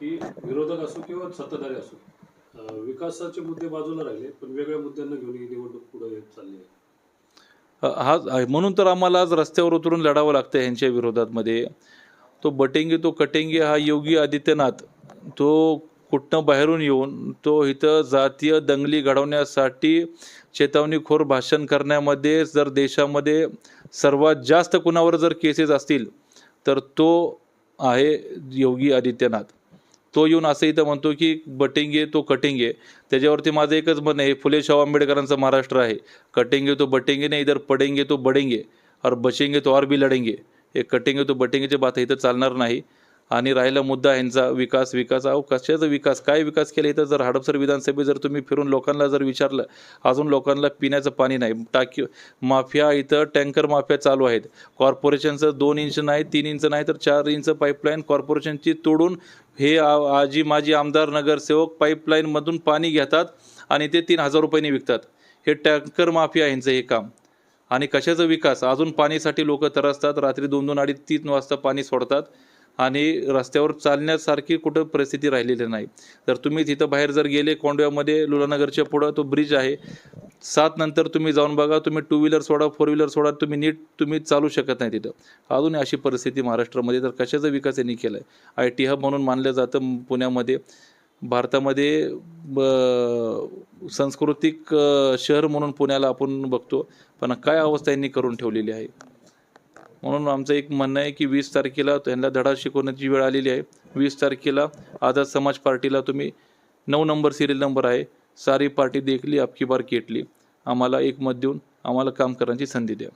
की विरोधक असो किंवा सत्ताधारी असो विकासाचे मुद्दे बाजूला राहिले पण वेगळ्या मुद्द्यांना घेऊन ही निवडणूक पुढे चालली आहे. हा म्हणून तर आम्हाला आज रस्त्यावर उतरून लढावं लागतं ह्यांच्या विरोधात मध्ये तो बटेंगे तो कटेंगे हा योगी आदित्यनाथ तो कुठनं बाहेरून येऊन तो इथं जातीय दंगली घडवण्यासाठी चेतावणीखोर भाषण करण्यामध्ये जर देशामध्ये सर्वात जास्त कुणावर जर केसेस असतील तर तो आहे योगी आदित्यनाथ. तो येऊन असं इथं म्हणतो की बटेंगे तो कटेंगे. त्याच्यावरती माझं एकच म्हणणं आहे फुले शाहू आंबेडकरांचं महाराष्ट्र आहे. कटेंगे तो बटेंगे नाही इधर पडेंगे तो बडेंगे. और बचेंगे तो और भी लढेंगे हे कटेंगे तो बटिंगेची बात इथं चालणार नाही. आणि राहिला मुद्दा ह्यांचा विकास विकास अहो कशाचा विकास? काय विकास केला इथं? जर हडपसर विधानसभेत जर तुम्ही फिरून लोकांना जर विचारलं अजून लोकांना पिण्याचं पाणी नाही. टाकी माफिया इथं टँकर माफिया चालू आहेत. कॉर्पोरेशनचं दोन इंच नाही तीन इंच नाही तर चार इंच पाईपलाईन कॉर्पोरेशनची तोडून हे आजी माजी आमदार नगरसेवक पाईपलाईनमधून पाणी घेतात आणि ते तीन हजार रुपयांनी विकतात. हे टँकर माफिया यांचं हे काम. आणि कशाचा विकास? अजून पाणीसाठी लोक तरसतात रात्री दोन दोन अडीच तीन वाजता पाणी सोडतात. आणि रस्त्यावर चालण्यासारखी कुठं परिस्थिती राहिलेली नाही. तर तुम्ही तिथं बाहेर जर गेले कोंडव्यामध्ये लुलानगरच्या पुढं तो ब्रिज आहे. सात नंतर तुम्ही जाऊन बघा तुम्ही टू व्हीलर सोडा फोर व्हीलर सोडा तुम्ही नीट तुम्ही चालू शकत नाही तिथं. अजून अशी परिस्थिती महाराष्ट्रामध्ये तर कशाचा विकास यांनी केला आहे आय टी हब म्हणून मानलं जातं पुण्यामध्ये. भारतामध्ये ब- सांस्कृतिक शहर म्हणून पुण्याला आपण बघतो. पण काय अवस्था यांनी करून ठेवलेली आहे? म्हणून आमचं एक म्हणणं आहे की वीस तारखेला त्यांना धडा शिकवण्याची वेळ आलेली आहे. वीस तारखेला आझाद समाज पार्टीला तुम्ही नऊ नंबर सिरियल नंबर आहे. सारी पार्टी देखली अबकी बार केटली. आम्हाला एक मत देऊन आम्हाला काम करण्याची संधी द्या.